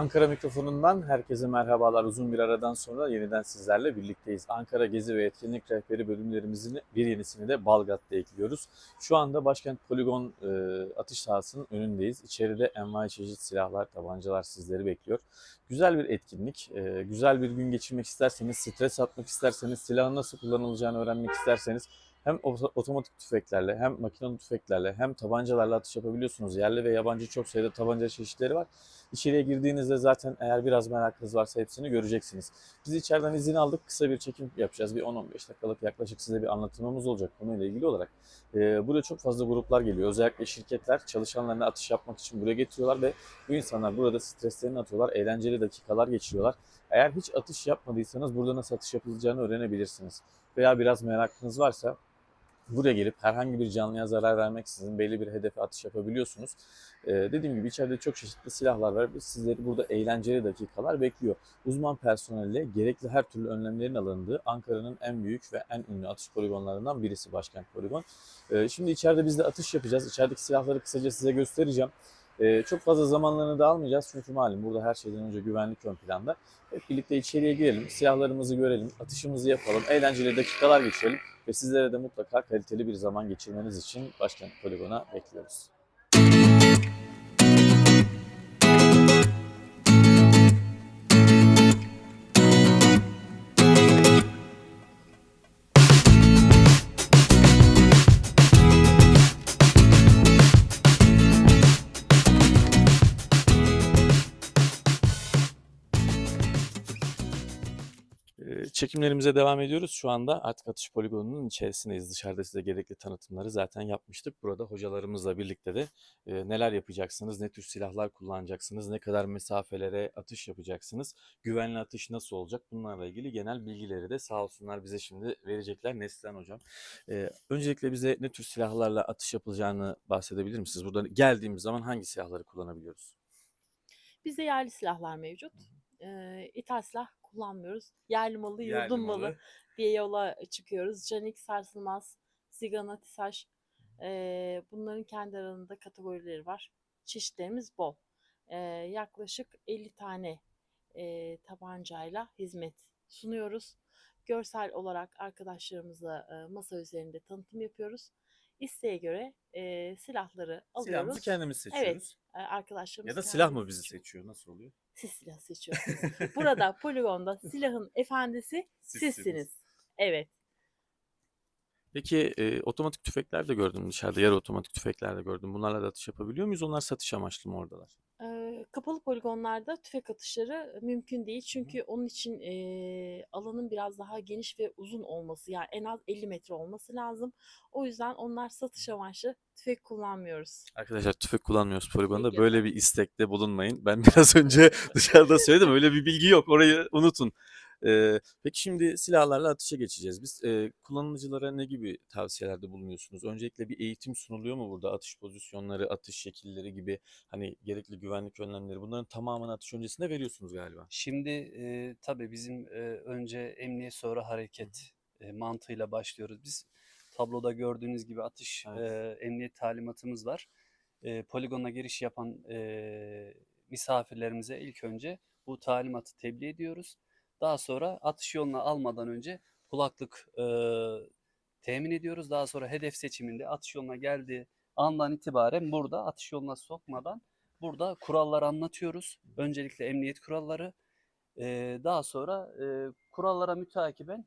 Ankara mikrofonundan herkese merhabalar. Uzun bir aradan sonra yeniden sizlerle birlikteyiz. Ankara Gezi ve Etkinlik Rehberi bölümlerimizin bir yenisini de Balgat'ta ekliyoruz. Şu anda Başkent Poligon e, atış sahasının önündeyiz. İçeride envai çeşit silahlar, tabancalar sizleri bekliyor. Güzel bir etkinlik. E, güzel bir gün geçirmek isterseniz, stres atmak isterseniz, silahın nasıl kullanılacağını öğrenmek isterseniz hem oto- otomatik tüfeklerle hem makinalı tüfeklerle hem tabancalarla atış yapabiliyorsunuz. Yerli ve yabancı çok sayıda tabanca çeşitleri var. İçeriye girdiğinizde zaten eğer biraz merakınız varsa hepsini göreceksiniz. Biz içeriden izin aldık. Kısa bir çekim yapacağız. Bir 10-15 dakikalık yaklaşık size bir anlatımımız olacak konuyla ilgili olarak. Ee, buraya çok fazla gruplar geliyor. Özellikle şirketler çalışanlarına atış yapmak için buraya getiriyorlar ve bu insanlar burada streslerini atıyorlar. Eğlenceli dakikalar geçiriyorlar. Eğer hiç atış yapmadıysanız burada nasıl atış yapılacağını öğrenebilirsiniz. Veya biraz merakınız varsa buraya gelip herhangi bir canlıya zarar vermeksizin belli bir hedefe atış yapabiliyorsunuz. Ee, dediğim gibi içeride çok çeşitli silahlar var sizleri burada eğlenceli dakikalar bekliyor. Uzman personelle gerekli her türlü önlemlerin alındığı Ankara'nın en büyük ve en ünlü atış poligonlarından birisi Başkent Poligon. Ee, şimdi içeride biz de atış yapacağız. İçerideki silahları kısaca size göstereceğim. Ee, çok fazla zamanlarını da almayacağız çünkü malum burada her şeyden önce güvenlik ön planda. Hep birlikte içeriye girelim, silahlarımızı görelim, atışımızı yapalım, eğlenceli dakikalar geçirelim ve sizlere de mutlaka kaliteli bir zaman geçirmeniz için Başkent Poligon'a bekliyoruz. Çekimlerimize devam ediyoruz. Şu anda artık atış poligonunun içerisindeyiz. Dışarıda size gerekli tanıtımları zaten yapmıştık. Burada hocalarımızla birlikte de e, neler yapacaksınız, ne tür silahlar kullanacaksınız, ne kadar mesafelere atış yapacaksınız, güvenli atış nasıl olacak bunlarla ilgili genel bilgileri de sağ olsunlar bize şimdi verecekler Neslihan Hocam. Ee, öncelikle bize ne tür silahlarla atış yapılacağını bahsedebilir misiniz? Burada geldiğimiz zaman hangi silahları kullanabiliyoruz? Bizde yerli silahlar mevcut. Ee, ithal silah kullanmıyoruz. Yerli malı, yurdum malı diye yola çıkıyoruz. Canik, sarsılmaz, Zigana, Tisaş. ee, bunların kendi aralarında kategorileri var. Çeşitlerimiz bol. Ee, yaklaşık 50 tane ee, tabancayla hizmet sunuyoruz. Görsel olarak arkadaşlarımızla ee, masa üzerinde tanıtım yapıyoruz. İsteğe göre ee, silahları alıyoruz. Silahımızı kendimiz seçiyoruz. Ee, arkadaşlarımız Ya da silah mı bizi seçiyor. seçiyor? Nasıl oluyor? Siz silah seçiyorsunuz. Burada poligonda silahın efendisi Sizsiniz. sizsiniz. Evet. Peki e, otomatik tüfekler de gördüm dışarıda. Yarı otomatik tüfekler de gördüm. Bunlarla da atış yapabiliyor muyuz? Onlar satış amaçlı mı oradalar? Ee, kapalı poligonlarda tüfek atışları mümkün değil. Çünkü onun için e, alanın biraz daha geniş ve uzun olması yani en az 50 metre olması lazım. O yüzden onlar satış amaçlı tüfek kullanmıyoruz. Arkadaşlar tüfek kullanmıyoruz poligonda. Tüfek Böyle bir istekte bulunmayın. Ben biraz önce dışarıda söyledim. Öyle bir bilgi yok. Orayı unutun. Ee, peki şimdi silahlarla atışa geçeceğiz. Biz e, kullanıcılara ne gibi tavsiyelerde bulunuyorsunuz? Öncelikle bir eğitim sunuluyor mu burada? Atış pozisyonları, atış şekilleri gibi hani gerekli güvenlik önlemleri bunların tamamını atış öncesinde veriyorsunuz galiba. Şimdi e, tabii bizim e, önce emniyet sonra hareket e, mantığıyla başlıyoruz. Biz tabloda gördüğünüz gibi atış Evet. e, emniyet talimatımız var. E, poligona giriş yapan e, misafirlerimize ilk önce bu talimatı tebliğ ediyoruz. Daha sonra atış yoluna almadan önce kulaklık e, temin ediyoruz. Daha sonra hedef seçiminde atış yoluna geldiği andan itibaren burada atış yoluna sokmadan burada kuralları anlatıyoruz. Öncelikle emniyet kuralları. Ee, daha sonra e, kurallara mütakiben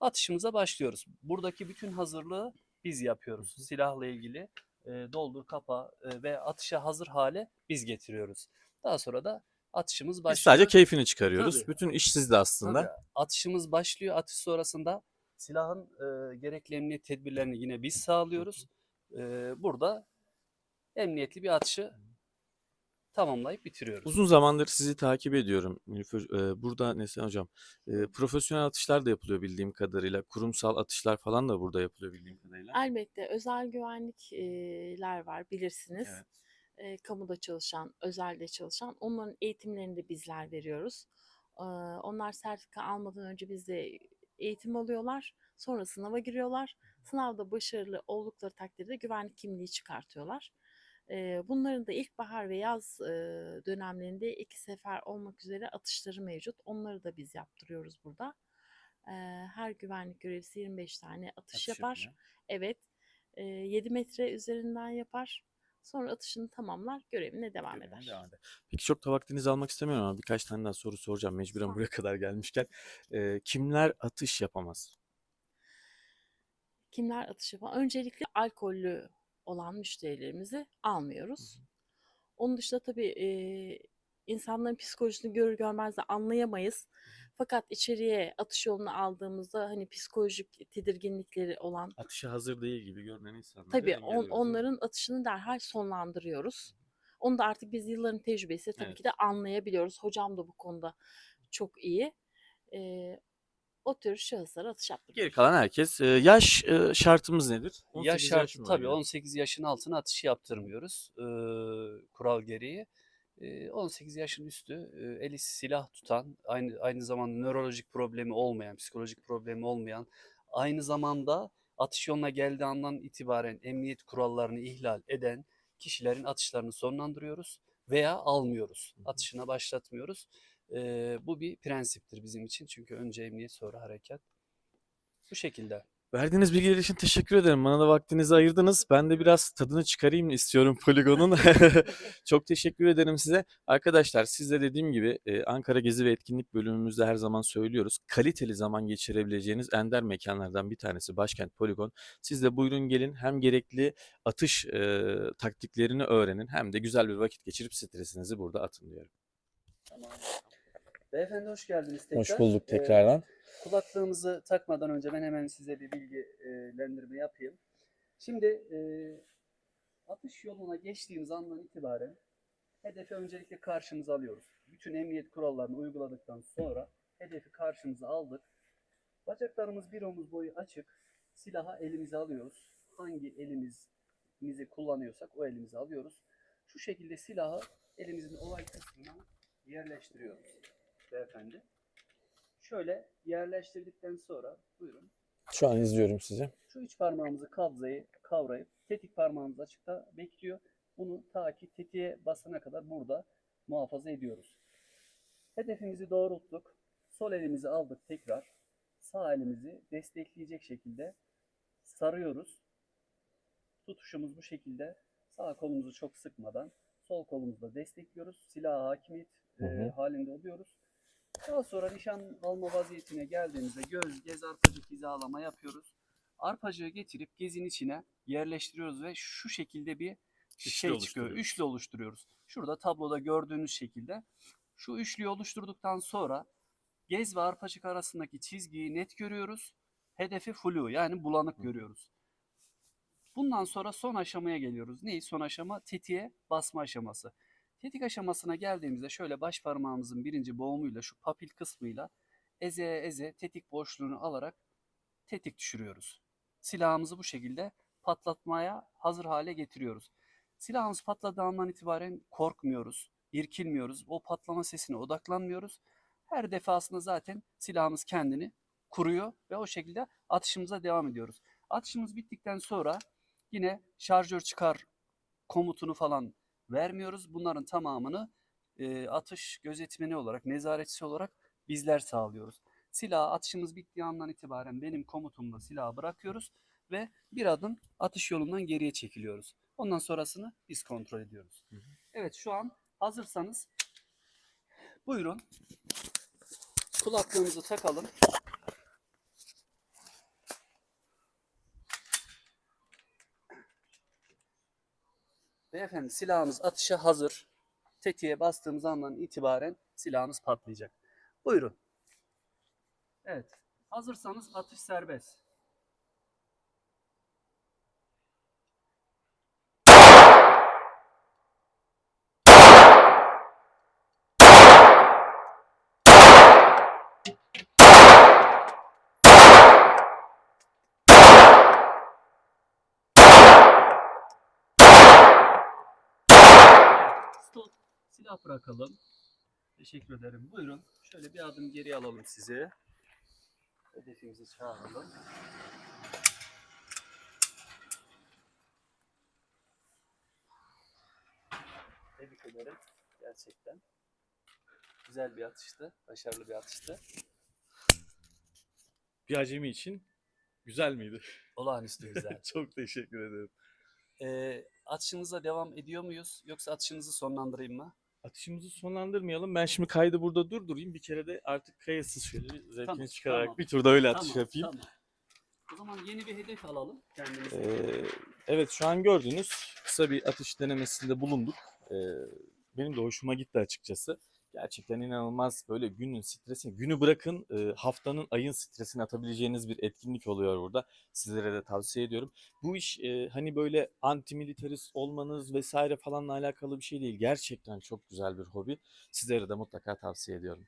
atışımıza başlıyoruz. Buradaki bütün hazırlığı biz yapıyoruz. Silahla ilgili e, doldur, kapa e, ve atışa hazır hale biz getiriyoruz. Daha sonra da atışımız Biz başlıyor. sadece keyfini çıkarıyoruz. Tabii. Bütün iş sizde aslında. Tabii, atışımız başlıyor. Atış sonrasında silahın e, gerekli emniyet tedbirlerini yine biz sağlıyoruz. E, burada emniyetli bir atışı tamamlayıp bitiriyoruz. Uzun zamandır sizi takip ediyorum. Nilüfer. Ee, burada Neslihan Hocam, e, profesyonel atışlar da yapılıyor bildiğim kadarıyla. Kurumsal atışlar falan da burada yapılıyor bildiğim kadarıyla. Elbette özel güvenlikler var bilirsiniz. Evet. E, kamuda çalışan, özelde çalışan onların eğitimlerini de bizler veriyoruz. Ee, onlar sertifika almadan önce bizde eğitim alıyorlar. Sonra sınava giriyorlar. Sınavda başarılı oldukları takdirde güvenlik kimliği çıkartıyorlar. Bunların da ilkbahar ve yaz e, dönemlerinde iki sefer olmak üzere atışları mevcut. Onları da biz yaptırıyoruz burada. Her güvenlik görevlisi 25 tane atış, Atış yapar. yapıyor. Evet. e, 7 metre üzerinden yapar. Sonra atışını tamamlar, görevine devam Görevine eder. devam eder. Peki çok da vaktinizi almak istemiyorum ama birkaç tane daha soru soracağım mecburen Tamam. buraya kadar gelmişken. Ee, kimler atış yapamaz? Kimler atış yapan? Öncelikle alkollü olan müşterilerimizi almıyoruz. Onun dışında tabii e, insanların psikolojisini görür görmez de anlayamayız. Fakat içeriye atış yolunu aldığımızda hani psikolojik tedirginlikleri olan Atışa hazır değil gibi görünen insanları tabii on- onların atışını derhal sonlandırıyoruz. Onu da artık biz yılların tecrübesiyle tabii Evet. ki de anlayabiliyoruz. Hocam da bu konuda çok iyi. E, o tür şahıslara atış yaptırıyoruz. Geri kalan herkes. yaş e, şartımız nedir? 18 Yaş şartı tabii yani? 18 yaşın altına atış yaptırmıyoruz eee, kural gereği. Eee, 18 yaşın üstü eli silah tutan, aynı aynı zamanda nörolojik problemi olmayan, psikolojik problemi olmayan, aynı zamanda atış yoluna geldiği andan itibaren emniyet kurallarını ihlal eden kişilerin atışlarını sonlandırıyoruz veya almıyoruz. Atışına başlatmıyoruz. Bu bir prensiptir bizim için çünkü önce emniyet sonra harekat. Bu şekilde. Verdiğiniz bilgiler için teşekkür ederim. Bana da vaktinizi ayırdınız. Ben de biraz tadını çıkarayım istiyorum poligonun. Çok teşekkür ederim size. Arkadaşlar siz de dediğim gibi e, Ankara Gezi ve Etkinlik bölümümüzde her zaman söylüyoruz. Kaliteli zaman geçirebileceğiniz ender mekanlardan bir tanesi Başkent Poligon. Siz de buyurun gelin hem gerekli atış e, taktiklerini öğrenin hem de güzel bir vakit geçirip stresinizi burada atın diyorum. Tamam. Beyefendi hoş geldiniz tekrar. Hoş bulduk Ee, tekrardan. Kulaklığımızı takmadan önce ben hemen size bir bilgilendirme yapayım. Şimdi e, atış yoluna geçtiğimiz andan itibaren hedefi öncelikle karşımıza alıyoruz. Bütün emniyet kurallarını uyguladıktan sonra hedefi karşımıza aldık. Bacaklarımız bir omuz boyu açık. Silahı elimize alıyoruz. Hangi elimizi kullanıyorsak o elimize alıyoruz. Şu şekilde silahı elimizin olay kısmına yerleştiriyoruz beyefendi. Şöyle yerleştirdikten sonra buyurun. Şu an izliyorum sizi. Şu üç parmağımızı kabzayı kavrayıp tetik parmağımız açıkta bekliyor. Bunu ta ki tetiğe basana kadar burada muhafaza ediyoruz. Hedefimizi doğrulttuk. Sol elimizi aldık tekrar. Sağ elimizi destekleyecek şekilde sarıyoruz. Tutuşumuz bu şekilde. Sağ kolumuzu çok sıkmadan sol kolumuzla destekliyoruz. Silaha hakimiyet Hı hı. e, halinde oluyoruz. Daha sonra nişan alma vaziyetine geldiğimizde göz, gez, arpacık hizalama yapıyoruz. Arpacığı getirip gezin içine yerleştiriyoruz ve şu şekilde bir Üçlü şey çıkıyor. Üçlü oluşturuyoruz. Şurada tabloda gördüğünüz şekilde. Şu üçlüyü oluşturduktan sonra gez ve arpacık arasındaki çizgiyi net görüyoruz. Hedefi flu yani bulanık Hı. görüyoruz. Bundan sonra son aşamaya geliyoruz. Neyi son aşama? Tetiğe basma aşaması. Tetik aşamasına geldiğimizde şöyle baş parmağımızın birinci boğumuyla şu papil kısmıyla eze eze tetik boşluğunu alarak tetik düşürüyoruz. Silahımızı bu şekilde patlatmaya hazır hale getiriyoruz. Silahımız patladığı andan itibaren korkmuyoruz, irkilmiyoruz. O patlama sesine odaklanmıyoruz. Her defasında zaten silahımız kendini kuruyor ve o şekilde atışımıza devam ediyoruz. Atışımız bittikten sonra yine şarjör çıkar komutunu falan vermiyoruz. Bunların tamamını e, atış gözetmeni olarak, nezaretçisi olarak bizler sağlıyoruz. Silah atışımız bittiği andan itibaren benim komutumla silahı bırakıyoruz ve bir adım atış yolundan geriye çekiliyoruz. Ondan sonrasını biz kontrol ediyoruz. Hı hı. Evet şu an hazırsanız buyurun kulaklığımızı takalım. Beyefendi silahımız atışa hazır. Tetiğe bastığımız andan itibaren silahımız patlayacak. Buyurun. Evet. Hazırsanız atış serbest. Silah bırakalım. Teşekkür ederim. Buyurun. Şöyle bir adım geri alalım sizi. Hedefimizi çağıralım. Tebrik ederim. Gerçekten. Güzel bir atıştı. Başarılı bir atıştı. Bir acemi için güzel miydi? Olağanüstü güzel. Çok teşekkür ederim. Ee, atışımıza devam ediyor muyuz? Yoksa atışınızı sonlandırayım mı? Atışımızı sonlandırmayalım. Ben şimdi kaydı burada durdurayım. Bir kere de artık kayıtsız şöyle bir zevkini Tamam, çıkararak tamam. bir turda öyle atış Tamam, yapayım. tamam. O zaman yeni bir hedef alalım kendimize. Ee, evet şu an gördünüz kısa bir atış denemesinde bulunduk. Ee, benim de hoşuma gitti açıkçası. Gerçekten inanılmaz böyle günün stresini, günü bırakın e, haftanın ayın stresini atabileceğiniz bir etkinlik oluyor burada. Sizlere de tavsiye ediyorum. Bu iş e, hani böyle antimilitarist olmanız vesaire falanla alakalı bir şey değil. Gerçekten çok güzel bir hobi. Sizlere de mutlaka tavsiye ediyorum.